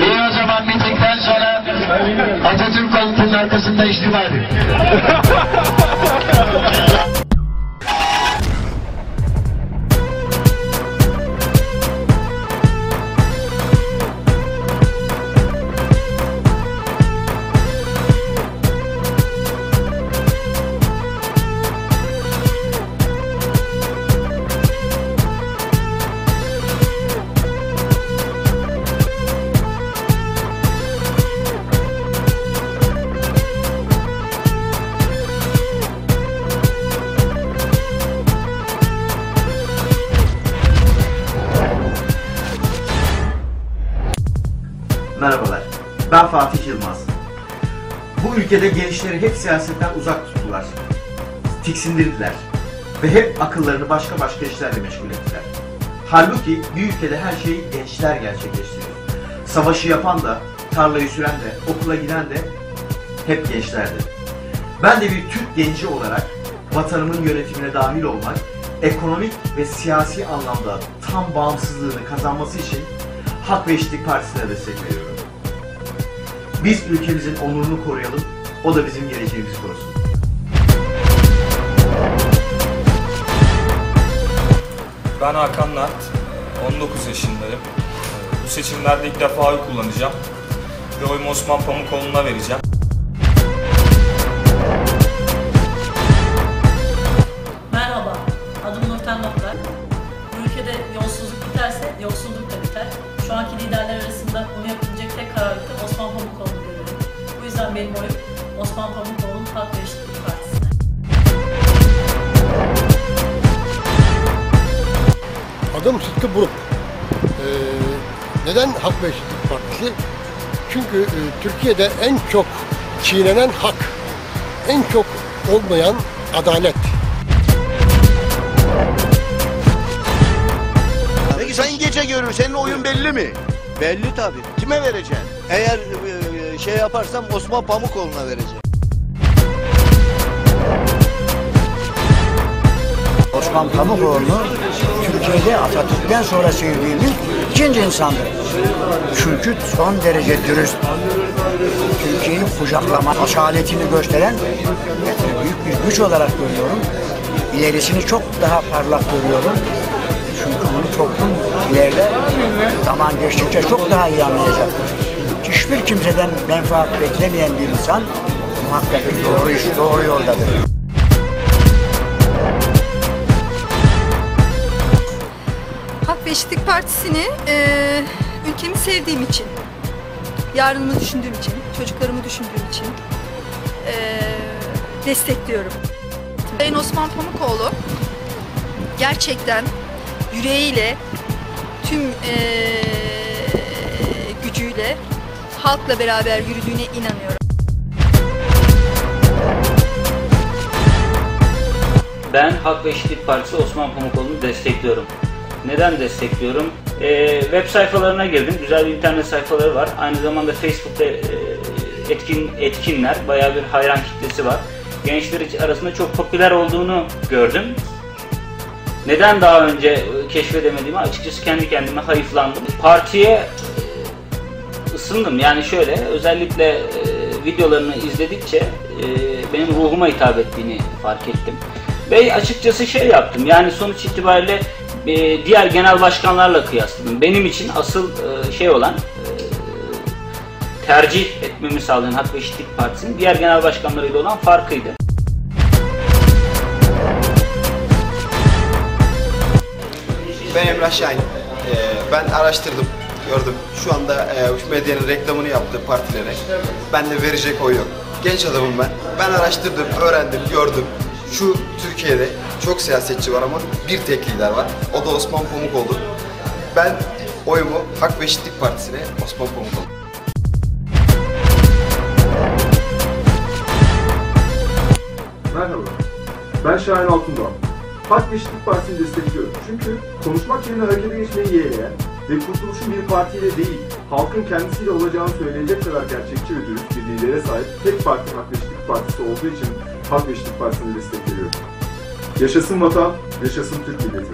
İyi o zaman mitingden sonra Atatürk komutunun arkasında istifa edin. Merhabalar, ben Fatih Yılmaz. Bu ülkede gençleri hep siyasetten uzak tuttular. Tiksindirdiler. Ve hep akıllarını başka başka işlerle meşgul ettiler. Halbuki bir ülkede her şeyi gençler gerçekleştiriyor. Savaşı yapan da, tarlayı süren de, okula giden de hep gençlerdi. Ben de bir Türk genci olarak vatanımın yönetimine dahil olmak, ekonomik ve siyasi anlamda tam bağımsızlığını kazanması için Hak ve Eşitlik Partisi'ne destek veriyorum. Biz ülkemizin onurunu koruyalım, o da bizim geleceğimizi korusun. Ben Hakan Nart, 19 yaşındayım. Bu seçimlerde ilk defa oy kullanacağım. Ve oyumu Osman Pamukoğlu'na vereceğim. Merhaba, adım Nurten Noklar. Bu ülkede yolsuzluk biterse yoksulluk da biter. Şu anki liderler arasında bunu yapabilecek benim oyum Osman Pamukoğlu'nun Halk Eşitlik Partisi'ne. Adım Sıtkı Buruk. Ee, neden Hak ve Eşitlik Partisi? Çünkü e, Türkiye'de en çok çiğnenen hak, en çok olmayan adalet. Peki sen gece görür. Senin oyun belli mi? Belli tabii. Kime vereceksin? Eğer e, şey yaparsam Osman Pamukoğlu'na vereceğim. Osman Pamukoğlu Türkiye'de Atatürk'ten sonra sevdiğimiz ikinci insandır. Çünkü son derece dürüst. Türkiye'yi kucaklama asaletini gösteren büyük bir güç olarak görüyorum. İlerisini çok daha parlak görüyorum. Çünkü bunu toplum ileride zaman geçtikçe çok daha iyi anlayacak. Hiçbir kimseden menfaat beklemeyen bir insan muhakkak doğru iş, doğru yoldadır. Hak ve Eşitlik Partisi'ni eee ülkemi sevdiğim için, yarınımı düşündüğüm için, çocuklarımı düşündüğüm için eee, destekliyorum. Sayın Osman Pamukoğlu gerçekten yüreğiyle, tüm gücüyle halkla beraber yürüdüğüne inanıyorum. Ben Hak ve Eşitlik Partisi Osman Pamukoğlu'nu destekliyorum. Neden destekliyorum? Ee, web sayfalarına girdim. Güzel bir internet sayfaları var. Aynı zamanda Facebook'ta e, etkin etkinler, bayağı bir hayran kitlesi var. Gençler arasında çok popüler olduğunu gördüm. Neden daha önce e, keşfedemediğimi açıkçası kendi kendime hayıflandım. Partiye e, ısındım. Yani şöyle özellikle e, videolarını izledikçe e, benim ruhuma hitap ettiğini fark ettim. Ve açıkçası şey yaptım. Yani sonuç itibariyle e, diğer genel başkanlarla kıyasladım. Benim için asıl e, şey olan e, tercih etmemi sağlayan Hak ve Eşitlik Partisi'nin diğer genel başkanlarıyla olan farkıydı. Ben Emrah Şahin. Ee, ben araştırdım, gördüm. Şu anda e, Medya'nın reklamını yaptığı partilere. Ben de verecek oy yok. Genç adamım ben. Ben araştırdım, öğrendim, gördüm. Şu Türkiye'de çok siyasetçi var ama bir tek lider var. O da Osman Pamukoğlu. Ben oyumu Hak ve Eşitlik Partisi'ne Osman Pamukoğlu. Merhaba, ben Şahin Altundoğan. Hak ve Eşitlik Partisi'ni destekliyorum. Çünkü konuşmak yerine harekete geçmeyi yeğleyen ve kurtuluşun bir partiyle değil, halkın kendisiyle olacağını söyleyecek kadar gerçekçi ve dürüst bir lidere sahip tek parti Hak ve Partisi olduğu için Hak ve Eşitlik Partisi'ni destekliyorum. Yaşasın vatan, yaşasın Türk milleti.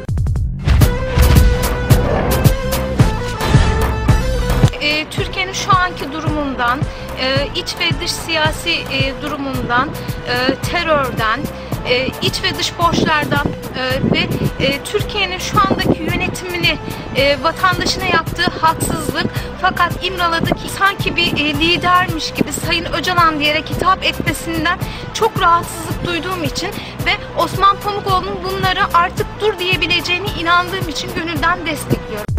Ee, Türkiye'nin şu anki durumundan, e, iç ve dış siyasi e, durumundan, e, terörden, e, iç ve dış borçlardan e, ve e, Türkiye'nin şu andaki yönetimini e, vatandaşına yaptığı haksızlık fakat İmralı'daki sanki bir e, lidermiş gibi Sayın Öcalan diyerek hitap etmesinden çok rahatsızlık duyduğum için ve Osman Pamukoğlu'nun bunları artık dur diyebileceğine inandığım için gönülden destekliyorum.